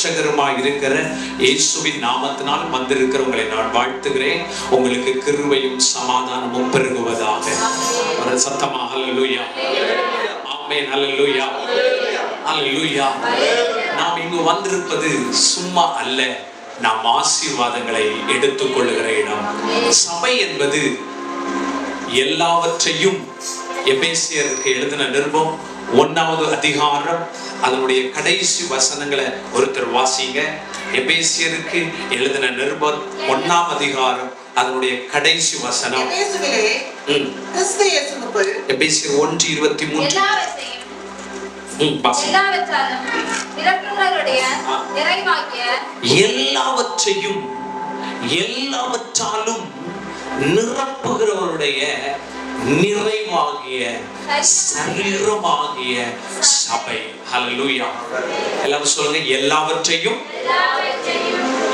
இரட்சகருமாய் இருக்கிற இயேசுவின் நாமத்தினால் வந்திருக்கிறவங்களை நான் வாழ்த்துகிறேன். உங்களுக்கு கிருவையும் சமாதானமும் பெருகுவதாக. ஒரு சத்தமா ஹalleluya ஆமென் லூயா ஹalleluya நாம் இங்கு வந்திருப்பது சும்மா அல்ல. நாம் ஆசீர்வாதங்களை எடுத்துக்கொள்ளுகிற இடம். சபை என்பது எல்லாவற்றையும் எபேசியருக்கு எழுதின நிருபம். ஒன்னாவது அதிகாரம் அதனுடைய கடைசி வசனங்களை ஒருத்தர் வாசிங்க. எபேசியருக்கு எழுதின நிருபம் ஒன்னாம் அதிகாரம் அதனுடைய கடைசி வசனம். எபேசியர் ஒன்று இருபத்தி மூன்று. எல்லாவற்றையும். எல்லாவற்றாலும் நிரப்புகிறவருடைய நிறைவாகிய சரீரமாகிய சபை. ஹலலூயா எல்லாரும் சொல்லுங்க எல்லாவற்றையும்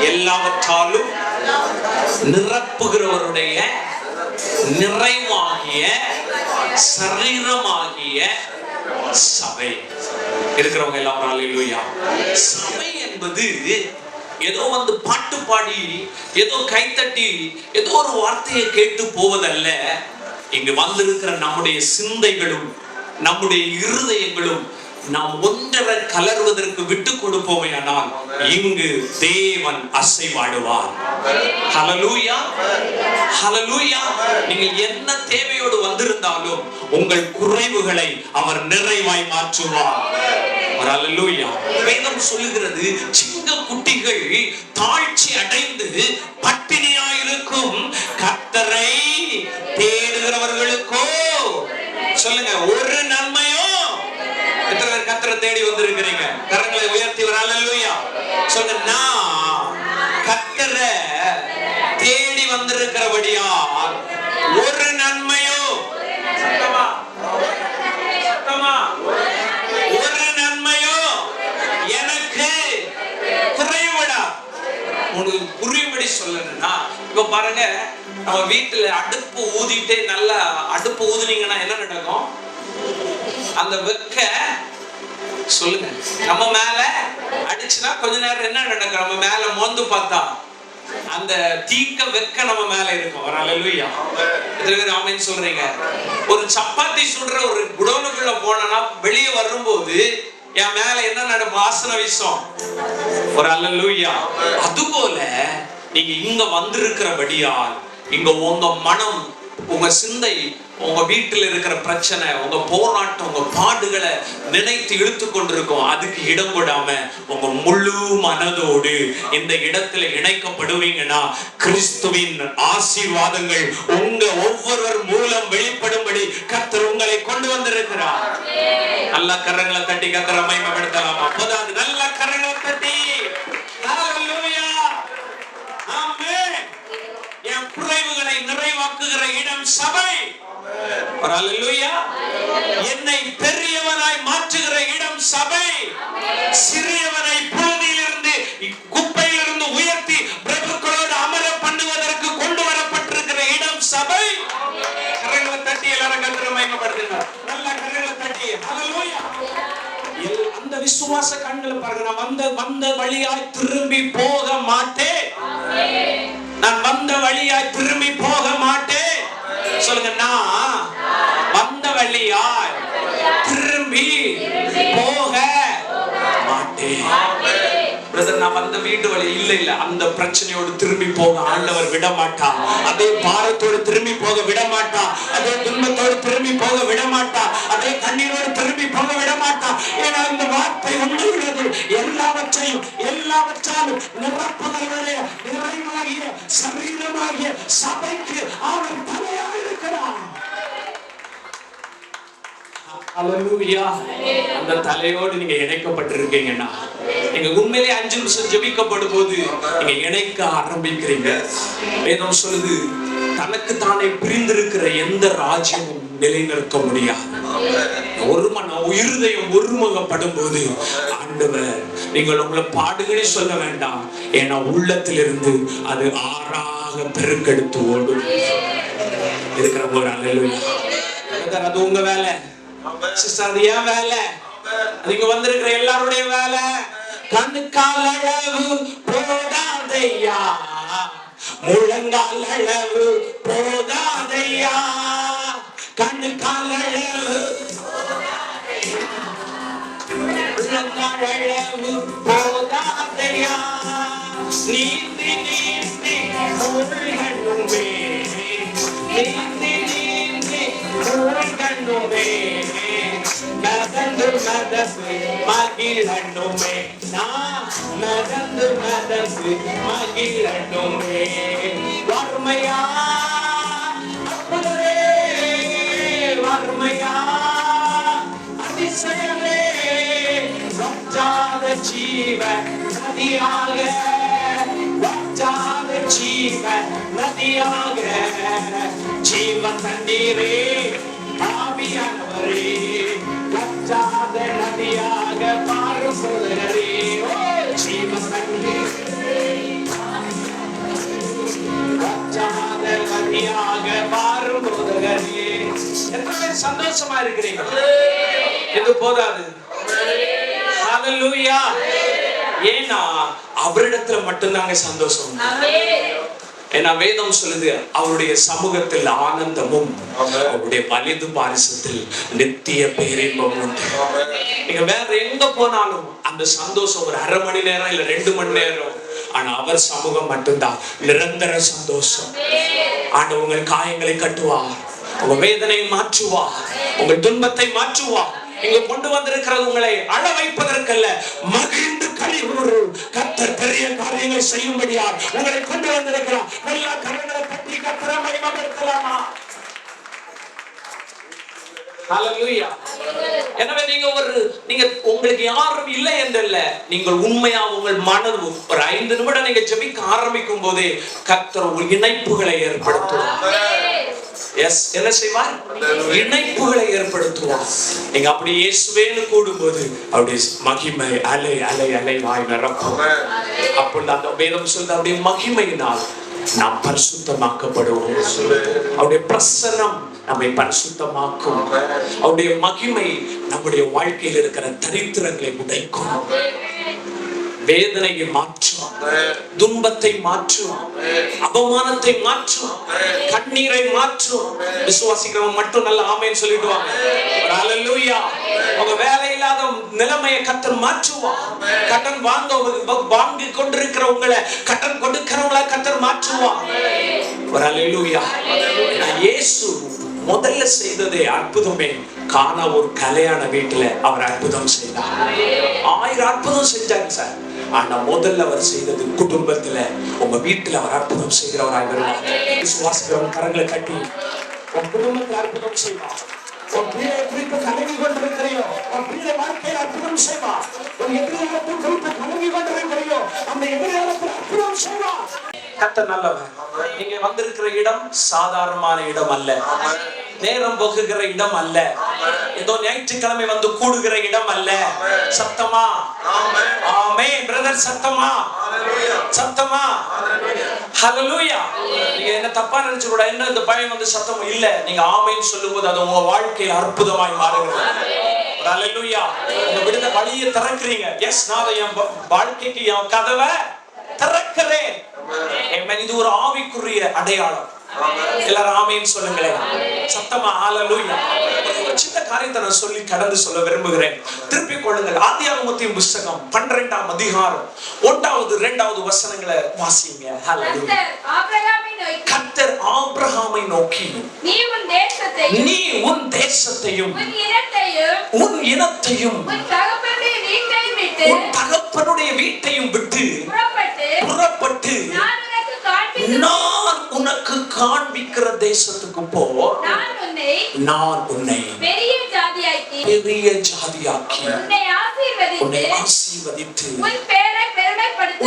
எல்லாவற்றாலும் நிரப்புகிறவருடைய நிறைவாகிய சரீரமாகிய சபை. இருக்கிறவங்க எல்லாம் ஹalleluya சபை என்பது ஏதோ வந்து பாட்டு பாடி ஏதோ கைத்தட்டி ஏதோ ஒரு வார்த்தையை கேட்டு போவதல்ல. இங்கு வந்திருக்கிற நம்முடைய சிந்தைகளும் நம்முடைய இருதயங்களும் நாம் ஒன்றரை கலர்வதற்கு விட்டு கொடுப்போமே ஆனால் இங்கு தேவன் அசைவாடுவார். ஹலலூயா ஹலலூயா நீங்கள் என்ன தேவையோடு வந்திருந்தாலும் உங்கள் குறைவுகளை அவர் நிறைவாய் மாற்றுவார். ஒரு வேதம் சொல்லுகிறது சிங்க குட்டிகள் தாழ்ச்சி அடைந்து பட்டினியாயிருக்கும் கத்தரை சொல்லுங்க ஒரு நன்மையும் எத்தனை பேர் கத்திர தேடி வந்திருக்கிறீங்க. கரங்களை உயர்த்தி ஒரு சொல்லுங்க நான் கத்திர தேடி வந்திருக்கிறபடியால் ஒரு நன்மையோ சத்தமா சத்தமா ஒரு நன்மையோ எனக்கு குறைவிடா உனக்கு புரியும்படி சொல்லணும்னா இப்ப பாருங்க நம்ம வீட்டுல அடுப்பு ஊதிட்டே நல்லா அடுப்பு ஊதுனீங்கன்னா என்ன நடக்கும்? அந்த வெக்க சொல்லுங்க. நம்ம மேல அடிச்சுனா கொஞ்ச நேரம் என்ன நடக்கும்? நம்ம மேல மோந்து பார்த்தா அந்த தீக்க வெக்க நம்ம மேல இருக்கும். ஒரு அலலுயா ஆமின்னு பேர் சொல்றீங்க? ஒரு சப்பாத்தி சுடுற ஒரு குடோனுக்குள்ள போனனா வெளியே வரும்போது என் மேல என்ன நடக்கும்? ஆசன விஷம் ஒரு அல்லூயா அதுபோல நீங்க இங்க வந்திருக்கிறபடியால் இங்க உங்க மனம் உங்க சிந்தை உங்க வீட்டில் இருக்கிற பிரச்சனை உங்க போராட்டம் உங்க பாடுகளை நினைத்து இழுத்து கொண்டிருக்கும். அதுக்கு இடம் கொடாம உங்க முழு மனதோடு இந்த இடத்துல இணைக்கப்படுவீங்கன்னா கிறிஸ்துவின் ஆசீர்வாதங்கள் உங்க ஒவ்வொருவர் மூலம் வெளிப்படும்படி கர்த்தர் உங்களை கொண்டு வந்திருக்கிறார். நல்ல கரங்களை தட்டி கர்த்தரை மகிமைப்படுத்தலாமா? அப்போதான் நல்ல கரங்களை தட்டி ஹalleluya ஆமென் என் குறைவுகளை நிறைவாக்குகிற சபை என்னை பெரியவனாய் மாற்றுகிற இடம் சபை. சிறியவனை பூமியிலிருந்து குப்பையிலிருந்து உயர்த்தி பிரபுக்களோடு அமர பண்ணுவதற்கு கொண்டு வரப்பட்டிருக்கிற இடம் சபை. கரங்களை தட்டி எல்லாரும் கத்திர மயங்கப்படுத்துங்க நல்ல கரங்களை தட்டி. ஹalleluya அந்த விசுவாச கண்களை பாருங்க. நான் வந்த வந்த வழியாய் திரும்பி போக மாட்டேன். நான் வந்த வழியாய் திரும்பி போக மாட்டேன். சொல்லுங்க வந்த வழியாய் திரும்பி போக மாட்டேன். நான் வந்த வீட்டு வழி இல்ல இல்ல. அந்த பிரச்சனையோடு திரும்பி போக ஆண்டவர் விட மாட்டான் அதே பாரத்தோடு திரும்பி போக விட மாட்டான் அதே துன்பத்தோடு திரும்பி போக விட மாட்டான் அதே கண்ணீரோடு திரும்பி போக விட மாட்டான் ஏன்னா இந்த வார்த்தை உண்டுகிறது எல்லாவற்றையும் எல்லாவற்றாலும் நிரப்புதலுடைய நிறைவாகிய சரீரமாகிய சபைக்கு அவர் தலையாக இருக்கிறார் அல்லேலூயா அந்த தலையோடு நீங்க இணைக்கப்பட்டிருக்கீங்கன்னா நீங்க உண்மையிலே அஞ்சு நிமிஷம் ஜெபிக்கப்படும் போது நீங்க இணைக்க ஆரம்பிக்கிறீங்க. வேதம் சொல்லுது தனக்கு தானே பிரிந்திருக்கிற எந்த ராஜ்யமும் நிலைநிறுத்த முடியாது. ஒரு மன இருதயம் ஒருமுகப்படும் போது ஆண்டவர் நீங்கள் உங்களை பாடுகளே சொல்ல வேண்டாம். ஏன்னா உள்ளத்திலிருந்து அது ஆறாக பெருக்கெடுத்து ஓடும். இருக்கிற ஒரு அல்லேலூயா அது உங்க வேலை. சிஸ்டர் அது ஏன் வேலை இங்க வந்திருக்கிற எல்லாருடைய வேலை. கணுக்கால் அளவு போதாதையா? முழங்கால் அளவு போதாதையா? கணுக்கால் அளவு முழங்கால் அளவு போதாதையா? நீந்தி நீந்தி மூழ்கணுமே நீந்தி நீந்தி மூழ்கணுமே நடந்து மகிழண்டுமே நான் நடந்து நடந்து மகிழண்டுமே வறுமையா? வறுமையா? அதிசயமே. வற்றாத ஜீவ நதியாக வற்றாத ஜீவ நதியாக. ஜீவ தண்ணீரே. வற்றாத நதியாக மாறுபடுகிறே ஓ ஜீவ தண்ணீரே நதியாக மாறுபடுகிறே எத்தனை பேர் சந்தோஷமா இருக்கிறீங்க. இது போதாது. ஏன்னா அவரிடத்துல மட்டும்தாங்க சந்தோஷம். ஏன்னா வேதம் சொல்லுது அவருடைய சமூகத்தில் ஆனந்தமும் அவருடைய வலிது பாரிசத்தில் நித்திய பேரின்பம் உண்டு. நீங்க வேற எங்க போனாலும் அந்த சந்தோஷம் ஒரு அரை மணி நேரம் இல்ல ரெண்டு மணி நேரம். ஆனா அவர் சமூகம் மட்டும்தான் நிரந்தர சந்தோஷம். ஆண்டு உங்கள் காயங்களை கட்டுவார் உங்க வேதனை மாற்றுவார் உங்கள் துன்பத்தை மாற்றுவார். இங்க கொண்டு வந்திருக்கிறது உங்களை அழ வைப்பதற்கல்ல. மகிழ்ந்து கழிவுறு கத்தர் பெரிய காரியங்களை செய்யும்படியார் உங்களை கொண்டு வந்திருக்கிறார். எல்லா கரங்களை பற்றி கத்தரை மகிமைப்படுத்தலாமா? எனவே நீங்க ஒரு நீங்க உங்களுக்கு யாரும் இல்லை என்றல்ல. நீங்கள் உண்மையா உங்கள் மனது ஒரு ஐந்து நிமிடம் நீங்க ஜெபிக்க ஆரம்பிக்கும் போதே கத்தர் ஒரு இணைப்புகளை ஏற்படுத்துவார். எஸ் என்ன செய்வார்? இணைப்புகளை ஏற்படுத்துவார். நீங்க அப்படி இயேசுவேன்னு கூடும்போது அவருடைய மகிமை அலை அலை அலை வாய் நிரப்பும். அப்பொழுது அந்த வேதம் சொல்லுது அவருடைய மகிமையினால் நாம் பரிசுத்தமாக்கப்படுவோம். அவருடைய பிரசன்னம் நம்மை பரிசுத்தமாக்கும். அவருடைய மகிமை நம்முடைய வாழ்க்கையில் இருக்கிற தரித்திரங்களை உடைக்கும். வேதனையை மாற்றும். துன்பத்தை மாற்றும். அவமானத்தை மாற்றும். கண்ணீரை மாற்றும். விசுவாசிக்கிறவங்க மட்டும் நல்ல ஆமைன்னு சொல்லிட்டு அவங்க ஒரு வேலை இல்லாத நிலைமையை கத்தர் மாற்றுவான் கடன் வாங்க வாங்கி கொண்டிருக்கிற உங்களை கடன் கொடுக்கிறவங்கள கத்தர் மாற்றுவான் ஒரு ஹalleluya இயேசு முதல்ல செய்ததே அற்புதமே. காண ஒரு கல்யாண வீட்டுல அவர் அற்புதம் செய்தார். ஆயிரம் அற்புதம் செஞ்சாங்க சார். ஆனா முதல்ல அவர் செய்தது குடும்பத்துல உங்க வீட்டுல அவர் அற்புதம் செய்கிறவராக வருவார் விசுவாசிக்கிறவங்க கரங்களை கட்டி உன் குடும்பத்துல அற்புதம் செய்வார் உன் பிள்ளை குறித்து கலங்கி கொண்டிருக்கிறையோ மனித பிள்ளை வாழ்க்கையில் அற்புதம் செய்வா. ஒரு எதிர்காலத்தில் குறித்து கலங்கி கொண்டிருக்கிறையோ அந்த எதிர்காலத்தில் அற்புதம் செய்வா. கத்த நல்லவர். நீங்க வந்திருக்கிற இடம் சாதாரணமான இடம் அல்ல. நேரம் போகுகிற இடம் அல்ல. ஏதோ ஞாயிற்றுக்கிழமை வந்து கூடுகிற இடம் அல்ல. சத்தமா? ஆமே பிரதர் சத்தமா? சத்தமா? ஹலலூயா நீங்க என்ன தப்பா நினைச்சு கூட என்ன இந்த பயம் வந்து சத்தம்? இல்ல நீங்க ஆமைன்னு சொல்லும்போது அது உங்க வாழ்க்கையில் அற்புதமாய் மாறுகிறது. ஹalleluya உங்க விடுத வழியை திறக்கிறீங்க. எஸ் நான் என் வாழ்க்கைக்கு என் கதவை திறக்கிறேன். Amen. இது ஒரு ஆவிக்குரிய அடையாளம். எல்லாரும் ஆமேன்னு சொல்லுங்களேன். சத்தமா ஹalleluya சின்ன காரியத்தை நான் சொல்லி கடந்து சொல்ல விரும்புகிறேன். திருப்பிக் கொள்ளுங்கள். ஆதியாகமத்தின் புஸ்தகம் பன்னிரெண்டாம் அதிகாரம் ஒன்றாவது இரண்டாவது வசனங்களை வாசிங்க கர்த்தர் ஆபிரகாமை நோக்கி. நீ உன் தேசத்தையும் உன் இனத்தையும் உன் தகப்பனுடைய வீட்டையும் விட்டு புறப்பட்டு நான் உனக்கு காண்பிக்கிற தேசத்துக்கு போ. நான் உன்னை பெரிய ஜாதியாக்கி உன்னை ஆசீர்வதித்து ஆசீர்வதித்து உன் பேரை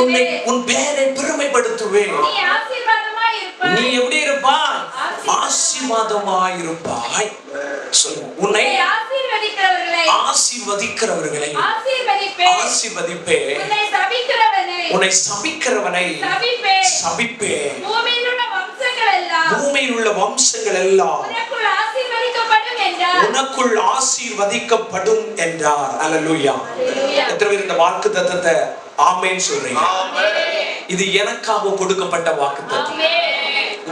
உன்னை உன் பேரை பெருமைப்படுத்துவேன். ஆசீர்வாதமாய் இருப்பாய் சொல்லு உன்னை ஆசீர்வதிக்கிறவர்களை. உன்னை சபிக்கிறவனை. பூமியில் உள்ள வம்சங்கள் எல்லாம் உனக்குள் ஆசீர்வதிக்கப்படும் என்றார். அல்லேலூயா எத்தனை பேர் இந்த வாக்கு தத்தத்தை ஆமேன்னு சொல்றீங்க இது எனக்காக கொடுக்கப்பட்ட வாக்கு தத்தம்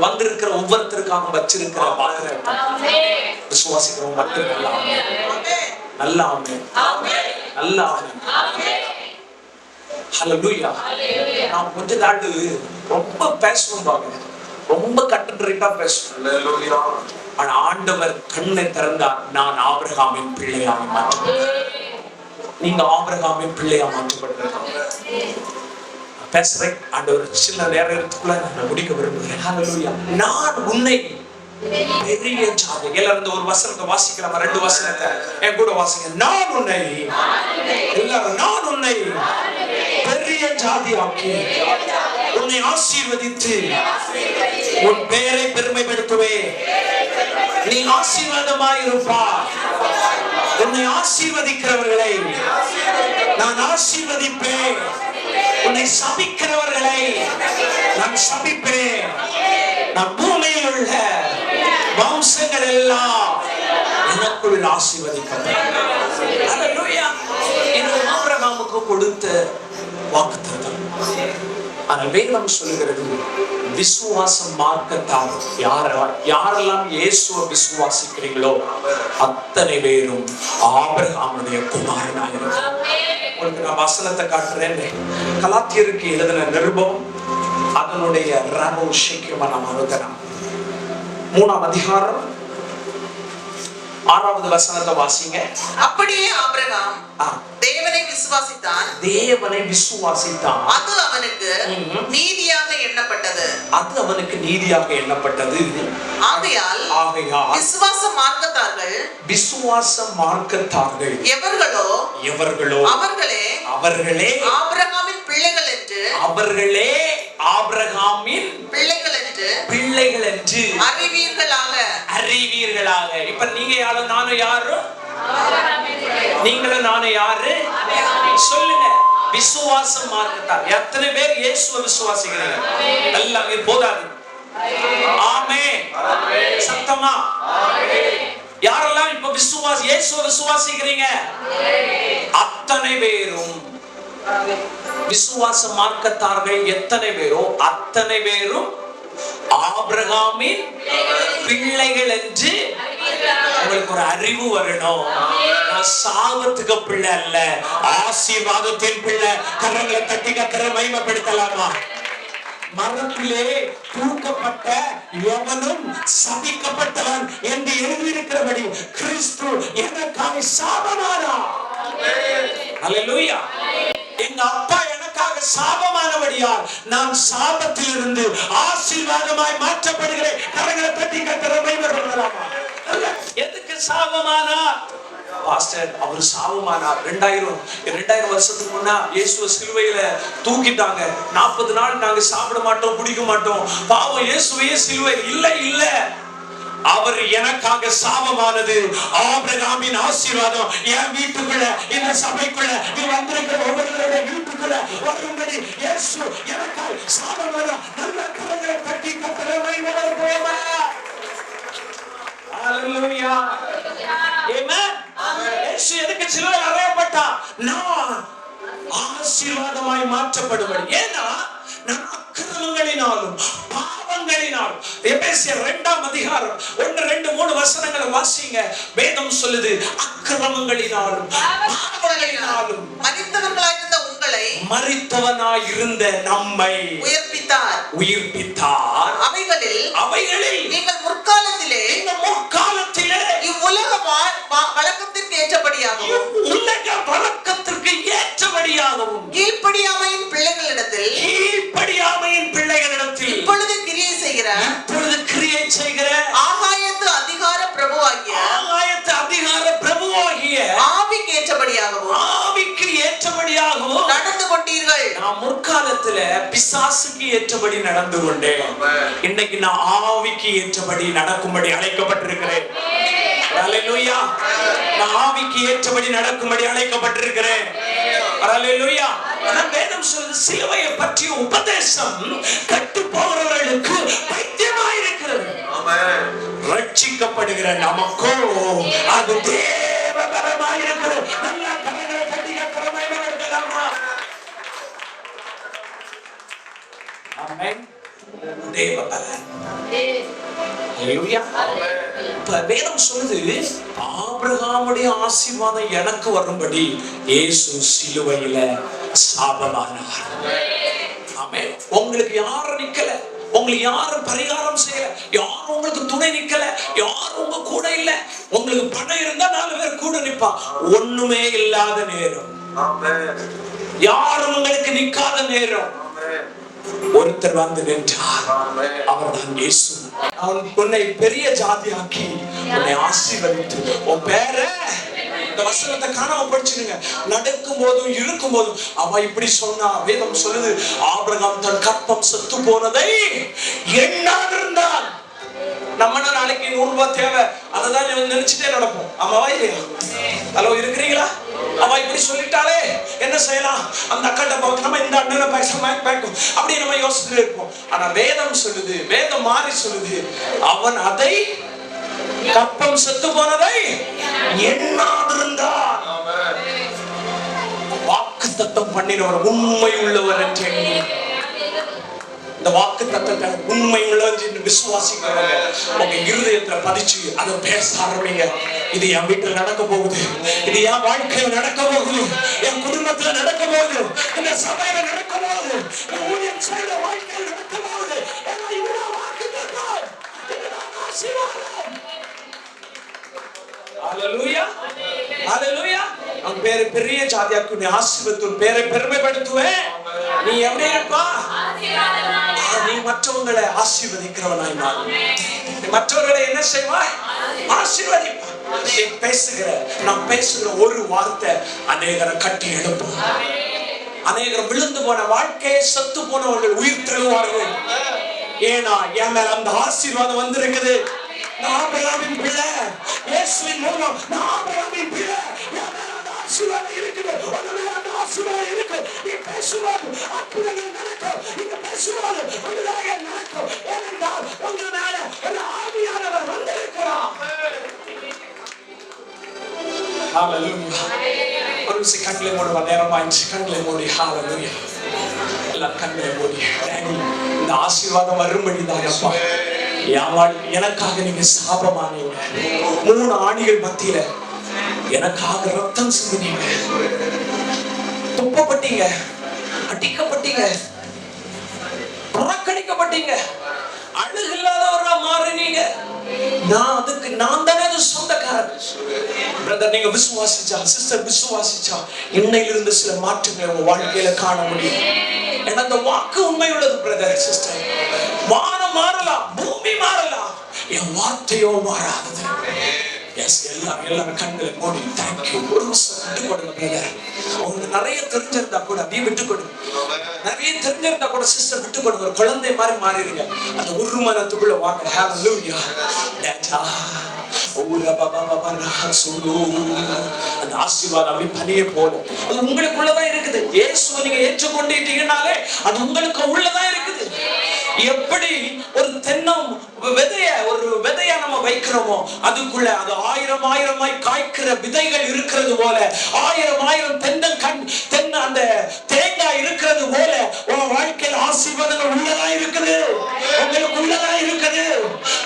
வந்திருக்கிற ஒவ்வொருத்தருக்காக வச்சிருக்கிற வாக்கு தத்தம் விசுவாசிக்கிறவங்க மட்டும் நல்லா ஆமென். நல்லா ஆமென். நல்லா ஆமென். ஹalleluya. நான் கொஞ்ச நாள் ரொம்ப பேசணும் பாருங்க. ரொம்ப கட்டன்றைட்டா பேசணும் ஆனா ஆண்டவர் கண்ணை திறந்தார். நான் ஆபிரகாமின் பிள்ளையாக மாற்றப்பட்டேன். நீங்க ஆபிரகாமின் பிள்ளையா மாற்றப்பட்டிருக்காங்க பேசுறேன். ஆண்டவர் சில நேரத்துக்குள்ள நான் முடிக்க விரும்புகிறேன். நான் உன்னை பெரிய ஜாதி எல்லாரும் ஒரு வசனத்தை வாசிக்கலாம் ரெண்டு வசனத்தை என் கூட வாசிங்க. நான் உன்னை எல்லாரும் நான் உன்னை பெரிய ஜாதி ஆக்கி உன்னை ஆசீர்வதித்து உன் பெயரை பெருமைப்படுத்துவே. நீ ஆசீர்வாதமாயிருப்பா உன்னை ஆசீர்வதிக்கிறவர்களை நான் ஆசீர்வதிப்பேன். உன்னை சபிக்கிறவர்களை நான் சபிப்பேன். நான் பூமியில் உள்ள வம்சங்கள் எல்லாம் எனக்குள் ஆசீர்வதிக்கப்படும் கொடுத்த வாக்குத்தத்தம். ஆனால் வேதம் சொல்லுகிறது விசுவாசம் மார்க்கத்தால் யார யாரெல்லாம் இயேசுவை விசுவாசிக்கிறீங்களோ அத்தனை பேரும் ஆபிரகாமுடைய குமாரனாக இருக்கிறார் உங்களுக்கு நான் வசனத்தை காட்டுறேன் கலாத்தியருக்கு எழுதின நிருபம் அதனுடைய ரகோ சீக்கிரமா நாம் அழுதலாம் மூணாம் அதிகாரம் ஆறாவது வசனத்தை வாசிங்க. அப்படியே ஆபிரகாம் தேவனை விசுவாசித்தான். தேவனை விசுவாசித்தான். அது அவனுக்கு. நீதியாக எண்ணப்பட்டது. அது அவனுக்கு நீதியாக எண்ணப்பட்டது. ஆகையால் ஆகையால் விசுவாச மார்க்கத்தார்கள் விசுவாச மார்க்கத்தார்கள் எவர்களோ எவர்களோ அவர்களே அவர்களே ஆபிரகாமின் பிள்ளைகள் என்று அவர்களே ஆபிரகாமின் பிள்ளைகள் என்று பிள்ளைகள் என்று அறிவீர்களாக. அறிவீர்களாக. இப்ப நீங்க யாரும் நானும் யாரும் நீங்களும் நானும் யாரு? சொல்லுங்க. விசுவாசம் மார்க்கத்தார் எத்தனை பேர் இயேசுவை விசுவாசிக்கிறீங்க? எல்லாம் போதாது. ஆமே சத்தமா? யாரெல்லாம் இப்ப விசுவாசி இயேசுவை விசுவாசிக்கிறீங்க? அத்தனை பேரும். விசுவாச மார்க்கத்தார்கள் எத்தனை பேரோ அத்தனை பேரும் ஆபிரகாமின் பிள்ளைகள் என்று உங்களுக்கு ஒரு அறிவு வரணும். நான் சாபத்துக்கு பிள்ளை அல்ல. ஆசீர்வாதத்தின் பிள்ளை. கரங்களை தட்டி கத்திர மகிமைப்படுத்தலாமா? மரத்திலே தூக்கப்பட்ட எவனும் சபிக்கப்பட்டவன் என்று எழுதியிருக்கிறபடி கிறிஸ்து எனக்காக சாபமானா அல்லேலூயா எங்க அப்பா எனக்காக சாபமானபடியால் நான் சாபத்திலிருந்து ஆசீர்வாதமாய் மாற்றப்படுகிறேன். கரங்களை தட்டி கத்திரமை எதுக்கு சாபமானா? பாஸ்டர் அவர் சாபமானார். ரெண்டாயிரம் ரெண்டாயிரம் வருஷத்துக்கு முன்னா இயேசுவ சிலுவையில தூக்கிட்டாங்க. நாற்பது நாள் நாங்க சாப்பிட மாட்டோம் குடிக்க மாட்டோம். பாவம் இயேசுவையே சிலுவை இல்லை இல்ல. அவர் எனக்காக சாபமானது. ஆபிரகாமின் ஆசீர்வாதம் என் வீட்டுக்குள்ள இந்த சபைக்குள்ள நீ வந்திருக்கிற ஒவ்வொருவருடைய வீட்டுக்குள்ள வரும்படி இயேசு எனக்காக சாபமான நல்ல கரங்களை தட்டி கத்திரமை போமா Hallelujah. Amen. இயேசு எதுக்கு சிலுவையில் அறையப்பட்டார். நான் ஆசீர்வாதமாய் மாற்றப்படும்படி. ஏன்னா நான் அக்கிரமங்களினாலும் பாவங்களினாலும். எபேசியர் இரண்டாம் அதிகாரம் ஒன்று ரெண்டு மூணு வசனங்களை வாசிங்க. வேதம் சொல்லுது அக்கிரமங்களினாலும் பாவங்களினாலும் மறித்தவர்களாயிருந்த உங்களை மறித்தவனாய் இருந்த நம்மை உயிர்ப்பித்தார். உயிர்ப்பித்தார். அவைகளில் அவைகளில் நீங்கள் முற்காலத்திலே இந்த முற்காலத்திலே இவ்வுலக வழக்கத்திற்கு ஏற்றபடியாகவும் உலக வழக்கத்திற்கு ஏற்றபடியாகவும் கீழ்ப்படியாமையின் பிள்ளைகளிடத்தில் முற்காலத்துல பிசாசுக்கு ஏற்றபடி நடந்து கொண்டேன். இன்னைக்கு நான் ஆவிக்கு ஏற்றபடி நடக்கும்படி அழைக்கப்பட்டிருக்கிறேன். நான் ஆவிக்கு ஏற்றபடி நடக்கும்படி அழைக்கப்பட்டிருக்கிறேன். வேதம் சொல்லுது சிலுவையை பற்றிய உபதேசம் கட்டு போகிறவர்களுக்கு பைத்தியமாயிருக்கிறது ரட்சிக்கப்படுகிற நமக்கோ அது தேவபரமாயிருக்கிறது. நல்லா கரங்களை தட்டி கரமை எடுக்கலாமா தேவபலன் ஹalleluya இப்ப வேதம் சொல்லுது ஆபிரகாமுடைய ஆசீர்வாதம் எனக்கு வரும்படி இயேசு சிலுவையில சாபமானார். உங்களுக்கு யாரும் நிக்கல. உங்களுக்கு யாரும் பரிகாரம் செய்யல. யாரும் உங்களுக்கு துணை நிக்கல. யாரும் உங்க கூட இல்ல. உங்களுக்கு பணம் இருந்தா நாலு பேர் கூட நிப்பா. ஒண்ணுமே இல்லாத நேரம். யாரும் உங்களுக்கு நிக்காத நேரம். ஒருத்தர் வந்து நின்றார். அவர்தான் இயேசு. அவன் உன்னை பெரிய ஜாதியாக்கி உன்னை ஆசீர்வதித்து உன் பேர இந்த வசனத்தை காணாம படிச்சுடுங்க நடக்கும் போதும் இருக்கும் போதும் அவ இப்படி சொன்னா வேதம் சொல்லுது ஆபிரகாம் தன் கற்பம் செத்து போனதை எண்ணாதிருந்தான் நம்ம நாளைக்கு நூறு ரூபாய் தேவை? அதை தான் நினைச்சுட்டே நடப்போம். ஆமாவா இல்லையா? ஹலோ இருக்கிறீங்களா? அவ இப்படி சொல்லிட்டாலே என்ன செய்யலாம்? அந்த அக்கட்ட பார்த்து நம்ம இந்த அண்ணனை பேச பேக்கும் அப்படி நம்ம யோசிச்சுட்டு இருப்போம். ஆனா வேதம் சொல்லுது வேதம் மாறி சொல்லுது. அவன் அதை கப்பம் செத்து போனதை எண்ணாதிருந்தான். வாக்கு தத்தம் பண்ணினவர் உண்மை உள்ளவர் என்று இந்த வாக்கு தத்தத்தை உண்மை என்று விசுவாசிக்கிறவங்க உங்க இருதயத்துல பதிச்சு அதை பேச ஆரம்பிங்க. இது என் வீட்டுல நடக்க போகுது. இது என் வாழ்க்கையில நடக்க போகுது. என் குடும்பத்துல நடக்க போகுது. இந்த சபையில நடக்க போகுது. என் ஊழியம் செய்த வாழ்க்கையில நடக்க போகுது. பெரிய ஜாதியாக்கு நீ ஆசீர்வதித்து உன் பேரை பெருமைப்படுத்துவேன். நீ எப்படி இருப்பா மற்றவங்களை ஆசீர்வதிக்கிறவனாய் மாறும் மற்றவர்களை என்ன செய்வாய்? ஆசீர்வதிப்பாய். பேசுகிற? நான் பேசுகிற ஒரு வார்த்தை அநேகரை கட்டி எழுப்பும். அநேகர் விழுந்து போன வாழ்க்கையை சத்து போனவர்கள் உயிர் தெழுவார்கள் ஏன்னா என் மேல அந்த ஆசீர்வாதம் வந்திருக்குது. நான் ஆபிரகாமின் பிள்ளை. இயேசுவின் மூலம் ஆபிரகாமின் பிள்ளை. என் மேல அந்த ஆசீர்வாதம் இருக்குது. அந்த ஆசீர்வாதம் இருக்கு நீ பேசுவாது அற்புதங்கள் நடக்கும் நீங்க பேசுவாது உங்களாக நடக்கும் ஏனென்றால் உங்க மேல ஒரு ஆவியானவர் வந்திருக்கிறார் ஒரு நிமிஷம் கண்களை மூடுவா நேரம் ஆயிடுச்சு கண்களை மூடி. ஹalleluya எல்லாம் கண்களை மூடி. இந்த ஆசீர்வாதம் வரும்படி தான் அப்பா எனக்காக நீங்க சாபமானீங்க மூணு ஆணிகள் மத்தியில எனக்காக ரத்தம் சிந்தினீங்க. துப்பப்பட்டீங்க அடிக்கப்பட்டீங்க புறக்கணிக்கப்பட்டீங்க அழுகு இல்லாதவரா மாறினீங்க. நான் அதுக்கு நான் தானே அது சொந்தக்காரன். பிரதர் நீங்க விசுவாசிச்சா சிஸ்டர் விசுவாசிச்சா இன்னையிலிருந்து சில மாற்றங்களை உங்க வாழ்க்கையில காண முடியும். ஏன்னா அந்த வாக்கு உண்மை உள்ளது பிரதர் சிஸ்டர் வானம் மாறலாம் பூமி மாறலாம். என் வார்த்தையோ மாறாதது. எஸ் எல்லாரும் எல்லாரும் கண்களை மூடி தேங்க்யூ ஒரு நிமிஷம் விட்டு கொடுங்க பிரதர் உங்களுக்கு நிறைய தெரிஞ்சிருந்தா கூட அப்படியே விட்டு கொடுங்க நிறைய தெரிஞ்சிருந்தா கூட சிஸ்டர் விட்டு கொடுங்க ஒரு குழந்தை மாதிரி மாறிடுங்க. அந்த ஒரு மனத்துக்குள்ள வாங்க. ஹalleluya டேட்டா பாபா பாபா அந்த ஆசீர்வாதம் அப்படி பனியே போடும். அது உங்களுக்குள்ளதான் இருக்குது. இயேசுவை நீங்க ஏற்றுக்கொண்டிட்டீங்கனாலே அது உங்களுக்கு உள்ள எப்படி ஒரு தென்னம் விதைய ஒரு விதைய நம்ம வைக்கிறோமோ அதுக்குள்ள அது ஆயிரம் ஆயிரமாய் காய்க்கிற விதைகள் இருக்கிறது போல ஆயிரம் ஆயிரம் தென்னம் கண் தென்ன அந்த தேங்காய் இருக்கிறது போல உன் வாழ்க்கையில் ஆசீர்வாதங்கள் உள்ளதா இருக்குது? உங்களுக்கு உள்ளதா இருக்குது?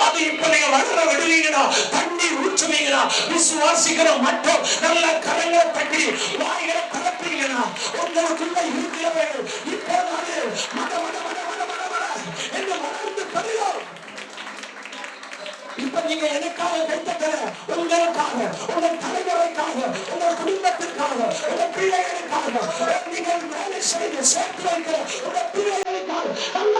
அது இப்ப நீங்க வளர விடுவீங்கன்னா தண்ணி ஊற்றுவீங்கன்னா விசுவாசிக்கிற மட்டும் நல்ல கரங்களை தட்டி வாய்களை திறப்பீங்கன்னா உங்களுக்குள்ள இருக்கிறவர்கள் நீங்க எனக்காக வைத்ததர உங்களுக்காக உங்கள் தலைவருக்காக உங்கள் குடும்பத்திற்காக உங்கள் பிள்ளைகளுக்காக நீங்கள் வேலை செய்து சேர்த்து வைக்கிற உங்கள் பிள்ளைகளுக்காக நல்ல